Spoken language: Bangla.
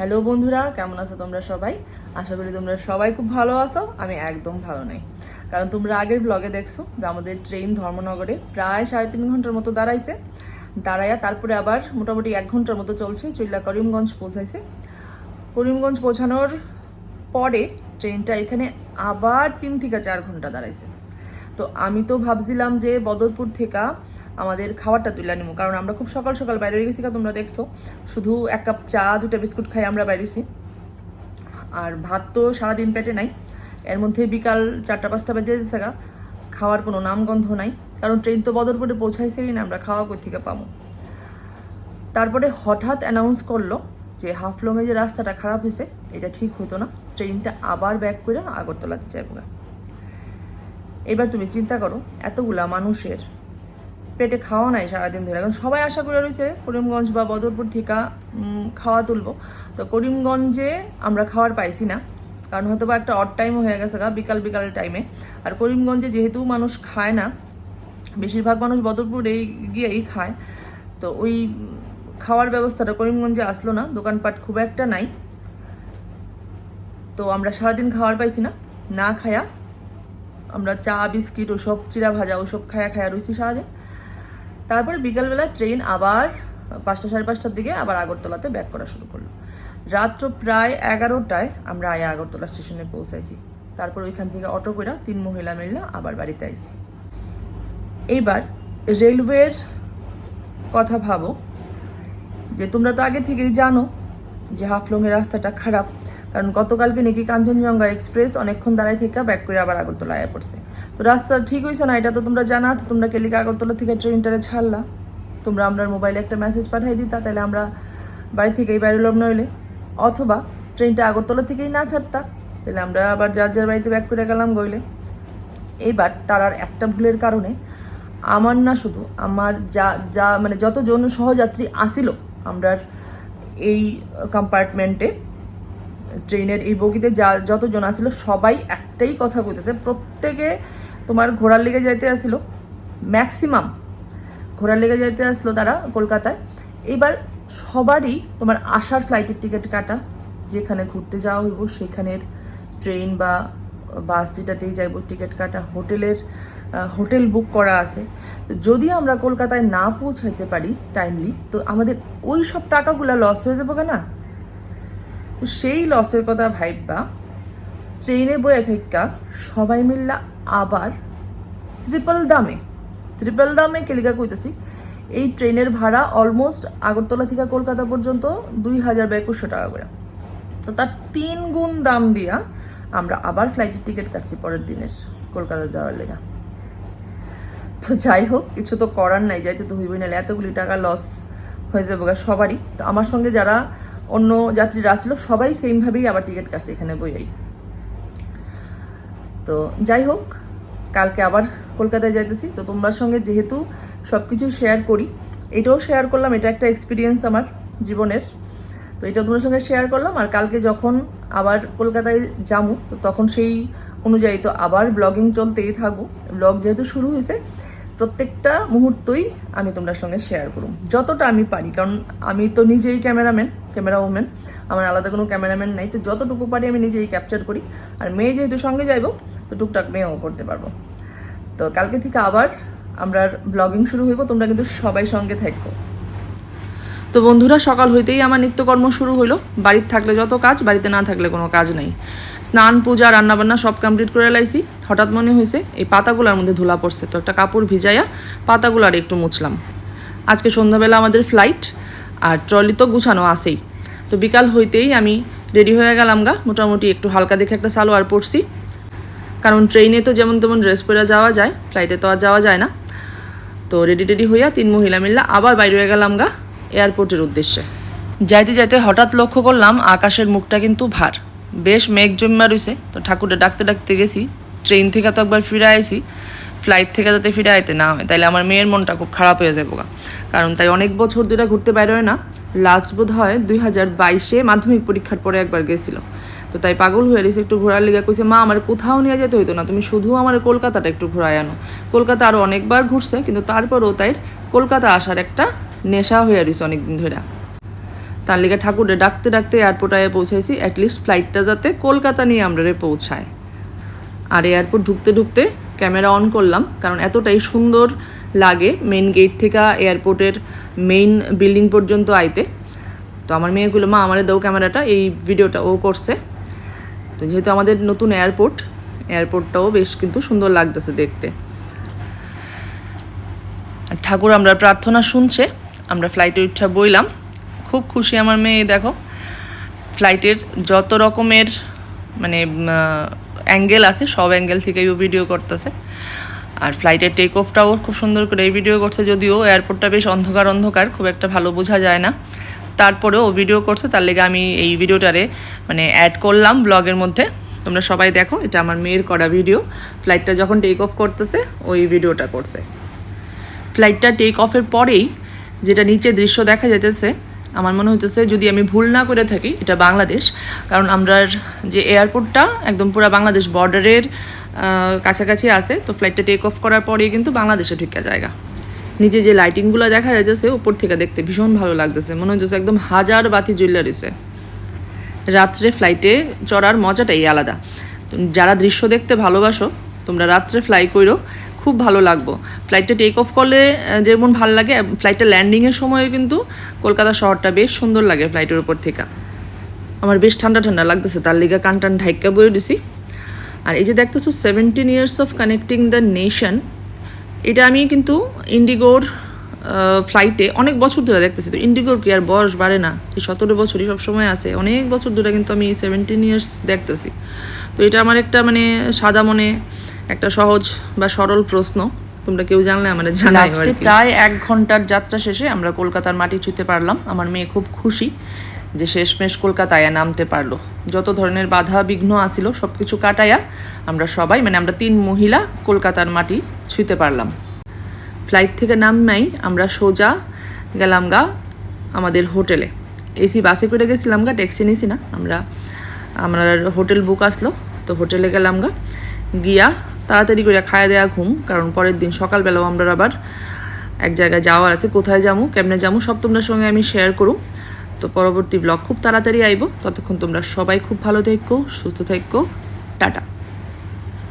হ্যালো বন্ধুরা, কেমন আছো তোমরা সবাই? আশা করি তোমরা সবাই খুব ভালো আছো, আমি একদম ভালো নাই। কারণ তোমরা আগের ব্লগে দেখছ যে আমাদের ট্রেন ধর্মনগরে প্রায় সাড়ে তিন ঘণ্টার মতো দাঁড়াইছে। দাঁড়াইয়া তারপরে আবার মোটামুটি এক ঘণ্টার মতো চলছে, চইলা করিমগঞ্জ পৌঁছাইছে। করিমগঞ্জ পৌঁছানোর পরে ট্রেনটা এখানে আবার তিন থেকে চার ঘণ্টা দাঁড়াইছে। তো আমি তো ভাবছিলাম যে বদরপুর থেকে আমাদের খাবারটা তুলে নিবো। কারণ আমরা খুব সকাল সকাল বাইরে গেছি তোমরা দেখছ। শুধু এক কাপ চা, দুটো বিস্কুট খাই আমরা বাইরেছি আর ভাত তো সারাদিন পেটে নাই। এর মধ্যে বিকাল চারটা, পাঁচটা বেজে যাচ্ছে গা খাওয়ার কোনো নামগন্ধ নাই। কারণ ট্রেন তো বদর বদরপুরে পৌঁছাইছেই না, আমরা খাওয়া থেকে পাবো? তারপরে হঠাৎ অ্যানাউন্স করল যে হাফলংয়ে যে রাস্তাটা খারাপ হয়েছে, এটা ঠিক হতো না। ট্রেনটা আবার ব্যাক করে আগরতলাতে যাব গা। এবার তুমি চিন্তা করো, এতগুলা মানুষের পেটে খাওয়া নাই সারাদিন ধরে। এখন সবাই আশা করে রয়েছে করিমগঞ্জ বা বদরপুর থেকে খাওয়া তুলবো। তো করিমগঞ্জে আমরা খাওয়ার পাইছি না, কারণ হয়তো বা একটা অড টাইমও হয়ে গেছে গা, বিকাল বিকাল টাইমে আর করিমগঞ্জে যেহেতু মানুষ খায় না, বেশিরভাগ মানুষ বদরপুরে গিয়েই খায়। তো ওই খাওয়ার ব্যবস্থাটা করিমগঞ্জে আসলো না, দোকানপাট খুব একটা নাই। তো আমরা সারাদিন খাওয়ার পাইছি না না খায়া আমরা চা, বিস্কিট ওসব চিরা ভাজা ওসব খায়া খায়া রয়েছি সারাদিন। তারপরে বিকালবেলা ট্রেন আবার পাঁচটা সাড়ে পাঁচটার দিকে আবার আগরতলাতে ব্যাক করা শুরু করল। রাত্র প্রায় এগারোটায় আমরা আয়া আগরতলা স্টেশনে পৌঁছাইছি। তারপর ওইখান থেকে অটো করে তিন মহিলা মিললা আবার বাড়িতে আইছি। এইবার রেলওয়ের কথা ভাবো, যে তোমরা তো আগে থেকেই জানো যে হাফলংয়ের রাস্তাটা খারাপ। কারণ গতকালকে নাকি কাঞ্চনজঙ্ঘা এক্সপ্রেস অনেকক্ষণ দাঁড়ায় থেকে ব্যাক করে আবার আগরতলা আয়া পড়ছে। তো রাস্তা ঠিক হয়েছে না, এটা তো তোমরা জানা, তো তোমরা কেলিকা আগরতলা থেকে ট্রেনটারে ছাড়লা। তোমরা আমরা মোবাইলে একটা মেসেজ পাঠাই দিতা তাহলে আমরা বাড়ি থেকেই বাইরে লব নইলে। অথবা ট্রেনটা আগরতলা থেকেই না ছাড়তা তাহলে আমরা আবার যার যার বাড়িতে ব্যাক করে গেলাম গইলে। এইবার তার আর একটা ভুলের কারণে আমার না শুধু, আমার যা যা মানে যতজন সহযাত্রী আসিল, আমরার এই কম্পার্টমেন্টে ট্রেনের এই বগিতে যা যতজন আসিল সবাই একটাই কথা কইতেছে, প্রত্যেকে তোমার ঘোড়ার লেগে যাইতে আসিল। ম্যাক্সিমাম ঘোড়ার লেগে যাইতে আসলো তারা কলকাতায়। এবার সবারই তোমার আসার ফ্লাইটের টিকিট কাটা, যেখানে ঘুরতে যাওয়া হইব, সেখানের ট্রেন বা বাস যেটাতেই যাইব টিকিট কাটা, হোটেলের হোটেল বুক করা আছে। তো যদি আমরা কলকাতায় না পৌঁছাইতে পারি টাইমলি তো আমাদের ওই সব টাকাগুলো লস হয়ে যাব না তো সেই লসের কথা ভাইবা ট্রেনে বয়ে থেকে সবাই মিললা আবার ট্রিপল দামে ট্রিপল দামে কেলিকা কইতেছি, এই ট্রেনের ভাড়া অলমোস্ট আগরতলা থেকে কলকাতা পর্যন্ত দুই হাজার বা একুশশো টাকা করে। তো তার তিন গুণ দাম দিয়া আমরা আবার ফ্লাইটের টিকিট কাটছি পরের দিনের কলকাতা যাওয়ার লেগা। তো যাই হোক, কিছু তো করার নাই, যাইতে তো হইবই, নাহলে এতগুলি টাকা লস হয়ে যাবে সবারই। তো আমার সঙ্গে যারা অন্য যাত্রীরা আসলো, সবাই সেমভাবেই আবার টিকিট কাটছে এখানে বইয়াই। তো যাই হোক, কালকে আবার কলকাতায় যাইতেছি। তো তোমার সঙ্গে যেহেতু সব কিছু শেয়ার করি, এটাও শেয়ার করলাম, এটা একটা এক্সপিরিয়েন্স আমার জীবনের। তো এটা তোমার সঙ্গে শেয়ার করলাম, আর কালকে যখন আবার কলকাতায় যাব তো তখন সেই অনুযায়ী তো আবার ব্লগিং চলতেই থাকব। ব্লগ যেহেতু শুরু হয়েছে, প্রত্যেকটা মুহূর্তই আমি তোমার সঙ্গে শেয়ার করব, যতটা আমি পারি। কারণ আমি তো নিজেই ক্যামেরাম্যান ক্যামেরা ওম্যান আমার আলাদা কোনো ক্যামেরাম্যান নাই, তো যতটুকু পারি আমি নিজেই ক্যাপচার করি। আর মেয়ে যেহেতু সঙ্গে যাইবো, তো টুকটাক মেয়েও করতে পারব। তো কালকে থেকে আবার আমরা ব্লগিং শুরু হইব, তোমরা কিন্তু সবাই সঙ্গে থাকো। তো বন্ধুরা, সকাল হইতেই আমার নিত্যকর্ম শুরু হলো বাড়িতে থাকলে যত কাজ, বাড়িতে না থাকলে কোনো কাজ নেই। স্নান, পূজা, রান্নাবান্না সব কমপ্লিট করে লাইছি। হঠাৎ মনে হয়েছে এই পাতাগুলোর মধ্যে ধুলা পড়ছে। তো একটা কাপড় ভিজাইয়া পাতাগুলো আর একটু মুছলাম। আজকে সন্ধ্যাবেলা আমাদের ফ্লাইট আর ট্রলি তো গুছানো আছেই। তো বিকাল হইতেই আমি রেডি হয়ে গেলাম গা, মোটামুটি একটু হালকা দেখে একটা সালোয়ার পরছি। কারণ ট্রেনে তো যেমন তেমন ড্রেস পরে যাওয়া যায় ফ্লাইটে তো আর যাওয়া যায় না। তো রেডি টেডি হইয়া তিন মহিলা মিললা আবার বাইরে হয়ে গেলাম গা এয়ারপোর্টের উদ্দেশ্যে। যাইতে যাইতে হঠাৎ লক্ষ্য করলাম আকাশের মুখটা কিন্তু ভার। বেশ মেঘ জমা রয়েছে তো ঠাকুরে ডাকতে ডাকতে গেছি ট্রেন থেকে তো একবার ফিরে আইছি। ফ্লাইট থেকে যাতে ফিরে আইতে না হয়, তাইলে আমার মেয়ের মনটা খুব খারাপ হয়ে যাব। কারণ তাই অনেক বছর ধরে ঘুরতে বাইরে না লাস্ট বোধ হয় দুই হাজার বাইশে মাধ্যমিক পরীক্ষার পরে একবার গেছিল। তো তাই পাগল হয়ে রয়েছে একটু ঘোরার লিগে, কইছে, মা, আমার কোথাও নিয়ে যেতে হইতো না, তুমি শুধু আমার কলকাতাটা একটু ঘোরায় আনো। কলকাতা আরও অনেকবার ঘুরছে, কিন্তু তারপরও তাই কলকাতা আসার একটা নেশা হয়ে রয়েছে অনেকদিন ধরে। তার লিগে ঠাকুরে ডাকতে ডাকতে এয়ারপোর্ট আয়ে পৌঁছাইছি অ্যাটলিস্ট ফ্লাইটটা যাতে কলকাতা নিয়ে আমরা পৌঁছায়। আর এয়ারপোর্ট ঢুকতে ঢুকতে ক্যামেরা অন করলাম, কারণ এতটাই সুন্দর লাগে মেন গেট থেকে এয়ারপোর্টের মেইন বিল্ডিং পর্যন্ত আইতে। তো আমার মেয়েগুলো মা, আমারে দাও ক্যামেরাটা। এই ভিডিওটা ও করছে। তো যেহেতু আমাদের নতুন এয়ারপোর্ট এয়ারপোর্টটাও বেশ কিন্তু সুন্দর লাগতেছে দেখতে। ঠাকুর, আমরা প্রার্থনা শুনছে, আমরা ফ্লাইটে উঠা বইলাম। খুব খুশি আমার মেয়ে, দেখো। ফ্লাইটের যত রকমের মানে অ্যাঙ্গেল আছে, সব অ্যাঙ্গেল থেকেই ও ভিডিও করতেছে। আর ফ্লাইটের টেক অফটাও খুব সুন্দর করে এই ভিডিও করছে, যদিও এয়ারপোর্টটা বেশ অন্ধকার অন্ধকার, খুব একটা ভালো বোঝা যায় না। তারপরেও ভিডিও করছে, তার লেগে আমি এই ভিডিওটারে মানে অ্যাড করলাম ব্লগের মধ্যে। তোমরা সবাই দেখো, এটা আমার মেয়ের করা ভিডিও ফ্লাইটটা যখন টেক অফ করতেছে, ওই ভিডিওটা করছে। ফ্লাইটটা টেক অফের পরেই যেটা নিচে দৃশ্য দেখা যেতেছে আমার মনে হইতেছে যদি আমি ভুল না করে থাকি, এটা বাংলাদেশ। কারণ আমরা যে এয়ারপোর্টটা একদম পুরো বাংলাদেশ বর্ডারের কাছাকাছি আছে, তো ফ্লাইটটা টেক অফ করার পরেই কিন্তু বাংলাদেশে ঢুকা জায়গা। নিচে যে লাইটিংগুলো দেখা যাচ্ছে উপর থেকে দেখতে ভীষণ ভালো লাগতেছে। মনে হইতেছে একদম হাজার বাতি জ্বললে রয়েছে রাত্রে ফ্লাইটে চড়ার মজাটাই আলাদা। যারা দৃশ্য দেখতে ভালোবাসো, তোমরা রাত্রে ফ্লাই করো। খুব ভালো লাগবো। ফ্লাইটটা টেক অফ করলে যেমন ভালো লাগে ফ্লাইটটা ল্যান্ডিংয়ের সময়ও কিন্তু কলকাতা শহরটা বেশ সুন্দর লাগে ফ্লাইটের উপর থেকে। আমার বেশ ঠান্ডা ঠান্ডা লাগতেছে, তার লিগা কান টান ঢাইকা বয়ে দিছি। আর এই যে দেখতেছো seventeen years of connecting the nation এটা আমি কিন্তু ইন্ডিগোর ফ্লাইটে অনেক বছর ধরে দেখতেছি। তো ইন্ডিগোর কি আর বয়স বাড়ে না? এই সতেরো বছরই সবসময় আছে। অনেক বছর ধরে কিন্তু আমি সেভেন্টিন ইয়ার্স দেখতেছি। তো এটা আমার একটা মানে সাদা মনে একটা সহজ বা সরল প্রশ্ন। তোমরা কেউ জানলে আমার জানাই প্রায় এক ঘণ্টার যাত্রা শেষে আমরা কলকাতার মাটি ছুঁতে পারলাম। আমার মেয়ে খুব খুশি যে শেষমেশ কলকাতায় নামতে পারল। যত ধরনের বাধা বিঘ্ন আছিল সব কিছু কাটাইয়া আমরা সবাই মানে আমরা তিন মহিলা কলকাতার মাটি ছুঁতে পারলাম। ফ্লাইট থেকে নামনাই আমরা সোজা গেলাম গা আমাদের হোটেলে। এসি বাসে করে গেছিলাম গা ট্যাক্সি নিয়েছি না। আমরা আমার হোটেল বুক আসলো তো হোটেলে গেলাম গা। গিয়া তাড়াতাড়ি করে খাওয়া দেওয়া ঘুম, কারণ পরের দিন সকালবেলাও আমরা আবার এক জায়গায় যাওয়ার আছে, কোথায় যাব কেমনে যাব সব তোমরা সঙ্গে আমি শেয়ার করুম। তো পরবর্তী ব্লগ খুব তাড়াতাড়ি আইব, ততক্ষণ তোমরা সবাই খুব ভালো থেকো, সুস্থ থেকো, টাটা।